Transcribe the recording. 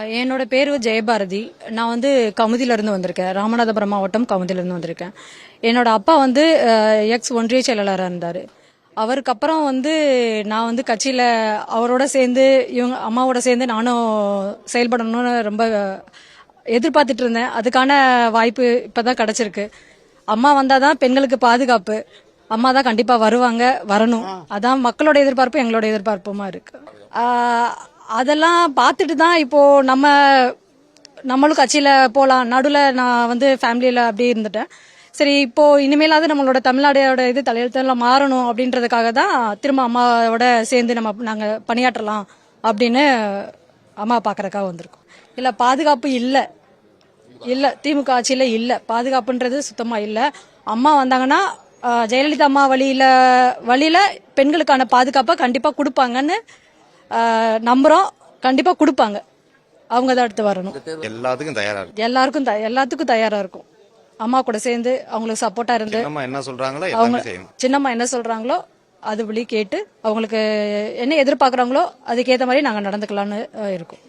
என்னோட பேர் ஜெயபாரதி. நான் வந்து கமுதியில இருந்து வந்திருக்கேன். ராமநாதபுரம் மாவட்டம் கமுதியில இருந்து வந்திருக்கேன். என்னோட அப்பா வந்து எக்ஸ் ஒன்றிய செயலாளராக இருந்தார். அவருக்கு அப்புறம் வந்து நான் வந்து கட்சியில் அவரோட சேர்ந்து இவங்க அம்மாவோட சேர்ந்து நானும் செயல்படணும்னு ரொம்ப எதிர்பார்த்துட்டு இருந்தேன். அதுக்கான வாய்ப்பு இப்பதான் கிடைச்சிருக்கு. அம்மா வந்தாதான் பெண்களுக்கு பாதுகாப்பு. அம்மா தான் கண்டிப்பா வருவாங்க வரணும். அதான் மக்களோட எதிர்பார்ப்பு எங்களோட எதிர்பார்ப்புமா இருக்கு. ஆஹ் அதெல்லாம் பார்த்துட்டு தான் இப்போ நம்ம நம்மளும் கட்சியில போலாம். நடுவில் நான் வந்து ஃபேமிலியில அப்படியே இருந்துட்டேன். சரி இப்போ இனிமேலாவது நம்மளோட தமிழ்நாடோட இது தலையெழுத்தெல்லாம் மாறணும் அப்படின்றதுக்காக தான் திரும்ப அம்மாவோட சேர்ந்து நம்ம நாங்க பணியாற்றலாம் அப்படின்னு அம்மா பார்க்குறக்காக வந்திருக்கோம். இல்ல பாதுகாப்பு இல்ல. இல்ல திமுக ஆட்சியில இல்ல. பாதுகாப்புன்றது சுத்தமா இல்ல. அம்மா வந்தாங்கன்னா ஜெயலலிதா அம்மா வழியில வழியில பெண்களுக்கான பாதுகாப்பை கண்டிப்பா கொடுப்பாங்கன்னு நம்புறோம். கண்டிப்பா கொடுப்பாங்க. அவங்க தான் அடுத்து வரணும். எல்லாத்துக்கும் தயாரா இருக்கு. எல்லாருக்கும் த- எல்லாத்துக்கும் தயாரா இருக்கும். அம்மா கூட சேர்ந்து அவங்களுக்கு சப்போர்ட்டா இருந்து நம்ம என்ன சொல்றாங்களோ அவங்க எல்லாமே செய்யணும். சின்னம்மா என்ன சொல்றாங்களோ அது வழி கேட்டு அவங்களுக்கு என்ன எதிர்பார்க்கறாங்களோ அதுக்கேத்த மாதிரி நாங்க நடந்துக்கலாம்னு அஹ், இருக்கோம்.